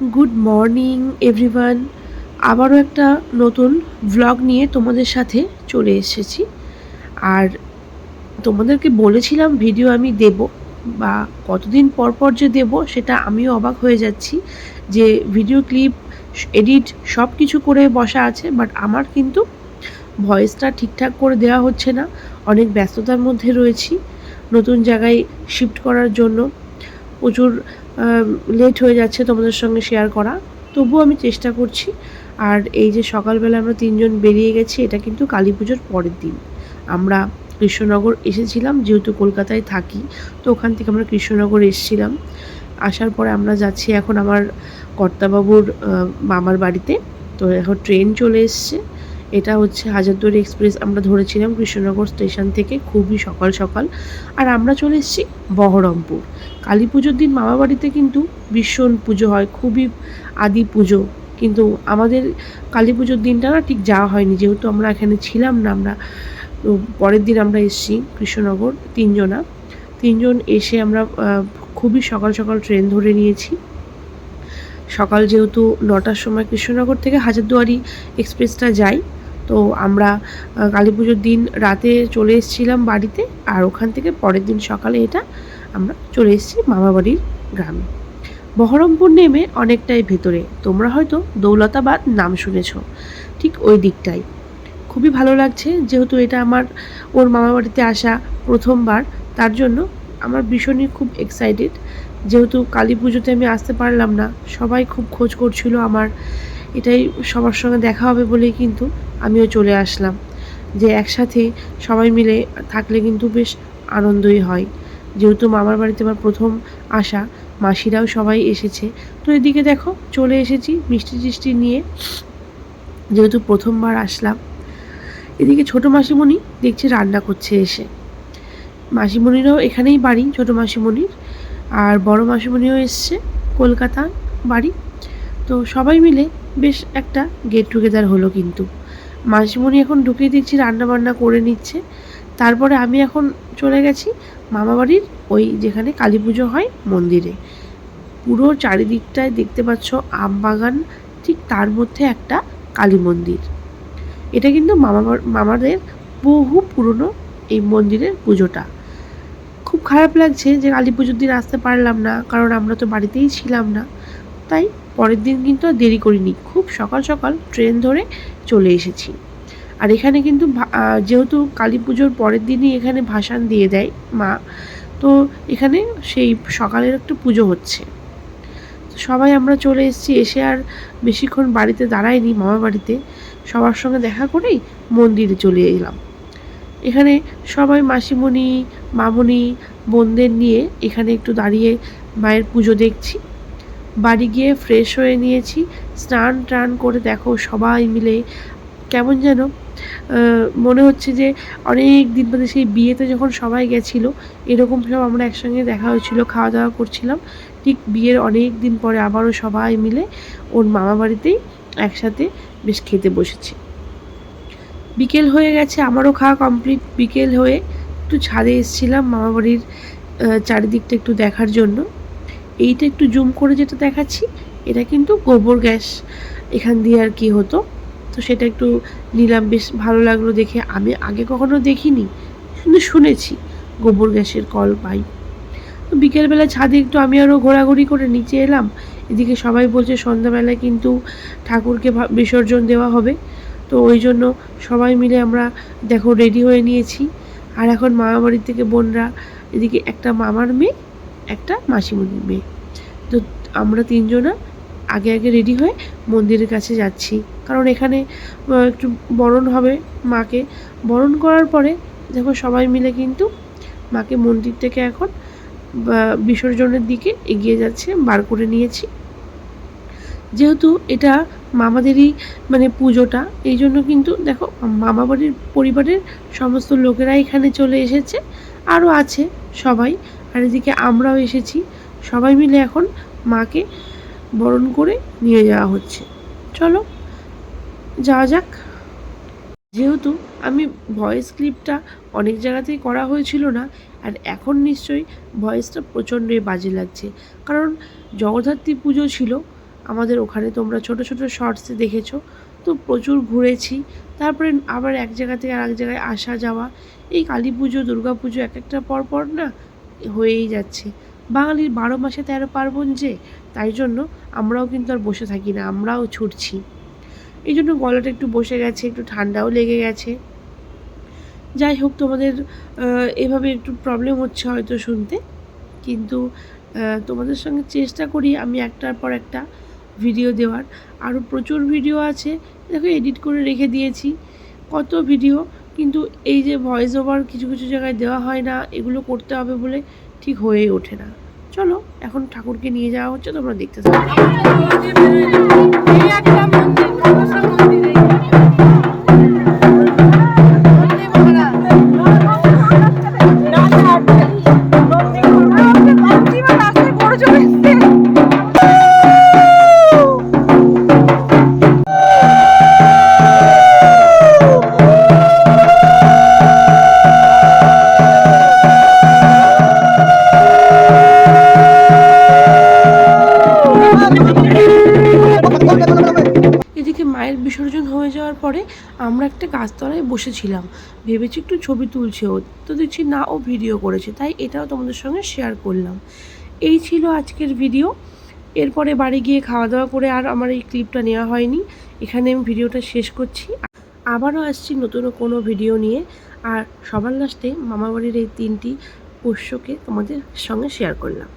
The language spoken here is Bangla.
গুড মর্নিং এভরিওয়ান আবারও একটা নতুন ভ্লগ নিয়ে তোমাদের সাথে চলে এসেছি। আর তোমাদেরকে বলেছিলাম ভিডিও আমি দেব বা কতদিন পর পর যে দেব সেটা আমিও অবাক হয়ে যাচ্ছি যে ভিডিও ক্লিপ এডিট সব কিছু করে বসা আছে বাট আমার কিন্তু ভয়েসটা ঠিকঠাক করে দেওয়া হচ্ছে না। অনেক ব্যস্ততার মধ্যে রয়েছি। নতুন জায়গায় শিফট করার জন্য। প্রচুর লেট হয়ে যাচ্ছে তোমাদের সঙ্গে শেয়ার করা। তবুও আমি চেষ্টা করছি। আর এই যে সকালবেলা আমরা তিনজন বেরিয়ে গেছি, এটা কিন্তু কালী পুজোর পরের দিন। আমরা কৃষ্ণনগর এসেছিলাম, যেহেতু কলকাতায় থাকি, তো ওখান থেকে আমরা কৃষ্ণনগর এসেছিলাম। আসার পরে আমরা যাচ্ছি এখন আমার কর্তাবাবুর মামার বাড়িতে। তো এখন ট্রেন চলে এসছে। এটা হচ্ছে হাজারদুয়ারি এক্সপ্রেস, আমরা ধরেছিলাম কৃষ্ণনগর স্টেশন থেকে খুবই সকাল সকাল। আর আমরা চলে এসেছি বহরমপুর। কালী পুজোর দিন মামা বাড়িতে কিন্তু ভীষণ পুজো হয়, খুবই আদি পুজো। কিন্তু আমাদের কালী পুজোর দিনটা না ঠিক যাওয়া হয়নি, যেহেতু আমরা এখানে ছিলাম না আমরা। তো পরের দিন আমরা এসেছি কৃষ্ণনগর তিনজনা। তিনজন এসে আমরা খুবই সকাল সকাল ট্রেন ধরে নিয়েছি। সকাল যেহেতু নটার সময় কৃষ্ণনগর থেকে হাজারদুয়ারি এক্সপ্রেসটা যায় তো আমরা কালী পুজোর দিন রাতে চলে এসেছিলাম বাড়িতে আর ওখান থেকে পরের দিন সকালে এটা আমরা চলে এসেছি মামাবাড়ির গ্রামে। বহরমপুর নেমে অনেকটাই ভেতরে। তোমরা হয়তো দৌলতাবাদ নাম শুনেছ, ঠিক ওই দিকটাই। খুবই ভালো লাগছে যেহেতু এটা আমার, ওর মামাবাড়িতে আসা প্রথমবার, তার জন্য আমার ভীষণই খুব এক্সাইটেড যেহেতু কালী পুজোতে আমি আসতে পারলাম না, সবাই খুব খোঁজ করছিল আমার এটাই সবার সঙ্গে দেখা হবে বলেই কিন্তু আমিও চলে আসলাম। যে একসাথে সবাই মিলে থাকলে কিন্তু বেশ আনন্দই হয়। যেহেতু মামার বাড়িতে আমার প্রথম আসা, মাসিরাও সবাই এসেছে। তো এদিকে দেখো, চলে এসেছি মিষ্টি টিষ্টি নিয়ে। যেহেতু প্রথমবার আসলাম, এদিকে ছোটো মাসিমণি দেখছি রান্না করছে এসে। মাসিমণিরাও এখানেই বাড়ি, ছোটো মাসিমণির। আর বড় মাসিমণিও এসছে কলকাতা বাড়ি। তো সবাই মিলে বেশ একটা গেট টুগেদার হলো কিন্তু। মাসিমণি এখন ঢুকিয়ে দিচ্ছি রান্না বান্না করে নিচ্ছে। তারপরে আমি এখন চলে গেছি মামাবাড়ির ওই যেখানে কালী পুজো হয় মন্দিরে। পুরো চারিদিকটায় দেখতে পাচ্ছ আম বাগান, ঠিক তার মধ্যে একটা কালী মন্দির। এটা কিন্তু মামা মামাদের বহু পুরনো এই মন্দিরের পুজোটা। খুব খারাপ লাগছে যে কালী পুজোর দিন আসতে পারলাম না, কারণ আমরা তো বাড়িতেই ছিলাম না। তাই পরের দিন কিন্তু আর দেরি করিনি। খুব সকাল সকাল ট্রেন ধরে চলে এসেছি। আর এখানে কিন্তু যেহেতু কালী পুজোর পরের দিনই এখানে ভাসান দিয়ে দেয় মা, তো এখানে সেই সকালের একটা পুজো হচ্ছে। সবাই আমরা চলে এসেছি, এসে আর বেশিক্ষণ বাড়িতে দাঁড়াইনি মামা বাড়িতে। সবার সঙ্গে দেখা করেই মন্দিরে চলে এলাম। এখানে সবাই মাসিমণি, মামনি, বোনদের নিয়ে এখানে একটু দাঁড়িয়ে মায়ের পুজো দেখছি। বাড়ি গিয়ে ফ্রেশ হয়ে নিয়েছি। স্নান টান করে দেখো সবাই মিলে। কেমন যেন মনে হচ্ছে যে অনেক দিন বাদে সেই বিয়েতে যখন সবাই গেছিল, এরকম সব আমরা একসঙ্গে দেখা হয়েছিল, খাওয়া দাওয়া করছিলাম। ঠিক বিয়ের অনেক দিন পরে আবারও সবাই মিলে ওর মামা বাড়িতেই একসাথে বেশ খেতে বসেছি। বিকেল হয়ে গেছে, আমারও খাওয়া কমপ্লিট বিকেল হয়ে একটু ছাদে এসেছিলাম মামা বাড়ির চারিদিকটা একটু দেখার জন্য। এইটা একটু জুম করে যেটা দেখাচ্ছি, এটা কিন্তু গোবর গ্যাস। এখান দিয়ে আর কি হতো। তো সেটা একটু নিলাম, বেশ ভালো লাগল দেখে। আমি আগে কখনো দেখিনি, কিন্তু শুনেছি গোবর গ্যাসের কল পাই। তো বিকেলবেলা ছাদে একটু আমি আরও ঘোরাঘুরি করে নিচে এলাম। এদিকে সবাই বলছে সন্ধ্যাবেলায় কিন্তু ঠাকুরকে বিসর্জন দেওয়া হবে। তো ওই জন্য সবাই মিলে আমরা দেখো রেডি হয়ে নিয়েছি। আর এখন মামা বাড়ির থেকে বোনরা, এদিকে একটা মামার মেয়ে একটা মাসিমণির মেয়ে। তো আমরা তিনজনা আগে আগে রেডি হয়ে মন্দিরের কাছে যাচ্ছি। কারণ এখানে একটু বরণ হবে মাকে। বরণ করার পরে দেখো সবাই মিলে কিন্তু মাকে মন্দির থেকে এখন বিসর্জনের দিকে এগিয়ে যাচ্ছে, বার করে নিয়েছি। যেহেতু এটা মামাদেরই মানে পুজোটা, এই জন্য কিন্তু দেখো মামা বাড়ির পরিবারের সমস্ত লোকেরা এখানে চলে এসেছে। আরও আছে সবাই। আর এদিকে আমরাও এসেছি। সবাই মিলে এখন মাকে বরণ করে নিয়ে যাওয়া হচ্ছে। চলো, যাওয়া যাক। যেহেতু আমি ভয়েস ক্লিপটা অনেক জায়গাতেই করা হয়েছিল না, আর এখন নিশ্চয়ই ভয়েসটা প্রচণ্ডই বাজে লাগছে। কারণ জগদ্ধাত্রী পুজো ছিল, আমাদের ওখানে তোমরা ছোট ছোট শর্টসে দেখেছ, তো প্রচুর ঘুরেছি। তারপরে আবার এক জায়গা থেকে আরেক জায়গায় আসা যাওয়া এই কালী পুজো, দুর্গা পুজো এক একটা পর পর না হয়েই যাচ্ছে। বাঙালির বারো মাসে তেরো পার্বণ যে, তাই জন্য আমরাও কিন্তু আর বসে থাকি না, আমরাও ছুটছি। এই জন্য গলাটা একটু বসে গেছে, একটু ঠান্ডাও লেগে গেছে। যাই হোক, তোমাদের এভাবে একটু প্রবলেম হচ্ছে হয়তো শুনতে। কিন্তু তোমাদের সঙ্গে চেষ্টা করি আমি একটার পর একটা ভিডিও দেওয়ার। আরও প্রচুর ভিডিও আছে। দেখো এডিট করে রেখে দিয়েছি। কত ভিডিও কিন্তু এই যে ভয়েস ওভার কিছু কিছু জায়গায় দেওয়া হয় না, এগুলো করতে হবে বলে ঠিক হয়েই ওঠে না। চলো, এখন ঠাকুরকে নিয়ে যাওয়া হচ্ছে, তোমরা দেখতে থাকো। মায়ের বিসর্জন হয়ে যাওয়ার পরে আমরা একটা গাছতলায় বসেছিলাম। ভেবেছি একটু ছবি তুলছে ও তো দেখছি না, ও ভিডিও করেছে, তাই এটাও তোমাদের সঙ্গে শেয়ার করলাম। এই ছিল আজকের ভিডিও এরপরে বাড়ি গিয়ে খাওয়া দাওয়া করে আর আমার এই ক্লিপটা নেওয়া হয়নি। এখানে আমি ভিডিওটা শেষ করছি। আবারও আসছি নতুন কোনো ভিডিও নিয়ে। আর সবার লাস্টে মামাবাড়ির এই তিনটি পোষ্যকে তোমাদের সঙ্গে শেয়ার করলাম।